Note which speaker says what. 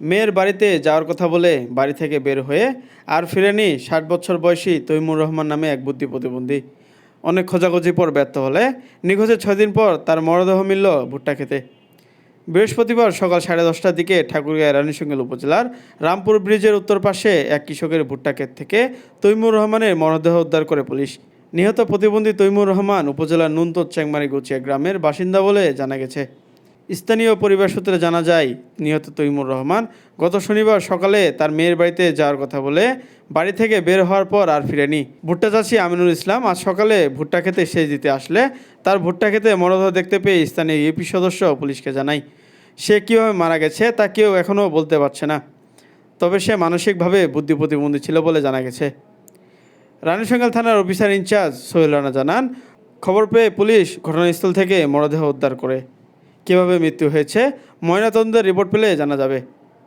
Speaker 1: মেয়ের বাড়িতে যাওয়ার কথা বলে বাড়ি থেকে বের হয়ে আর ফিরেনি ষাট বছর বয়সী তৈমুর রহমান নামে এক বুদ্ধি প্রতিবন্ধী। অনেক খোঁজাখুঁজি পর ব্যর্থ হলে নিখোঁজের ছয় দিন পর তার মরদেহ মিলল ভুট্টা খেতে। বৃহস্পতিবার সকাল সাড়ে দশটার দিকে ঠাকুরগাঁও রানীশঙ্গেল উপজেলার রামপুর ব্রিজের উত্তর পাশে এক কৃষকের ভুট্টা ক্ষেত থেকে তৈমুর রহমানের মরদেহ উদ্ধার করে পুলিশ। নিহত প্রতিবন্ধী তৈমুর রহমান উপজেলার নুনতর চেংমারি গুচিয়া গ্রামের বাসিন্দা বলে জানা গেছে। স্থানীয় পরিবার সূত্রে জানা যায়, নিহত তৈমুর রহমান গত শনিবার সকালে তার মেয়ের বাড়িতে যাওয়ার কথা বলে বাড়ি থেকে বের হওয়ার পর আর ফিরেনি। ভুট্টা চাষি আমিনুল ইসলাম আজ সকালে ভুট্টা খেতে সেচ দিতে আসলে তার ভুট্টা খেতে মরদেহ দেখতে পেয়ে স্থানীয় ইউপি সদস্য পুলিশকে জানায়। সে কীভাবে মারা গেছে তা কেউ এখনও বলতে পারছে না, তবে সে মানসিকভাবে বুদ্ধি প্রতিবন্ধী ছিল বলে জানা গেছে। রানীশঙ্গল থানার অফিসার ইনচার্জ সোহেল রানা জানান, খবর পেয়ে পুলিশ ঘটনাস্থল থেকে মরদেহ উদ্ধার করে। কীভাবে মৃত্যু হয়েছে? ময়নাতদন্তের রিপোর্ট পেলে জানা যাবে।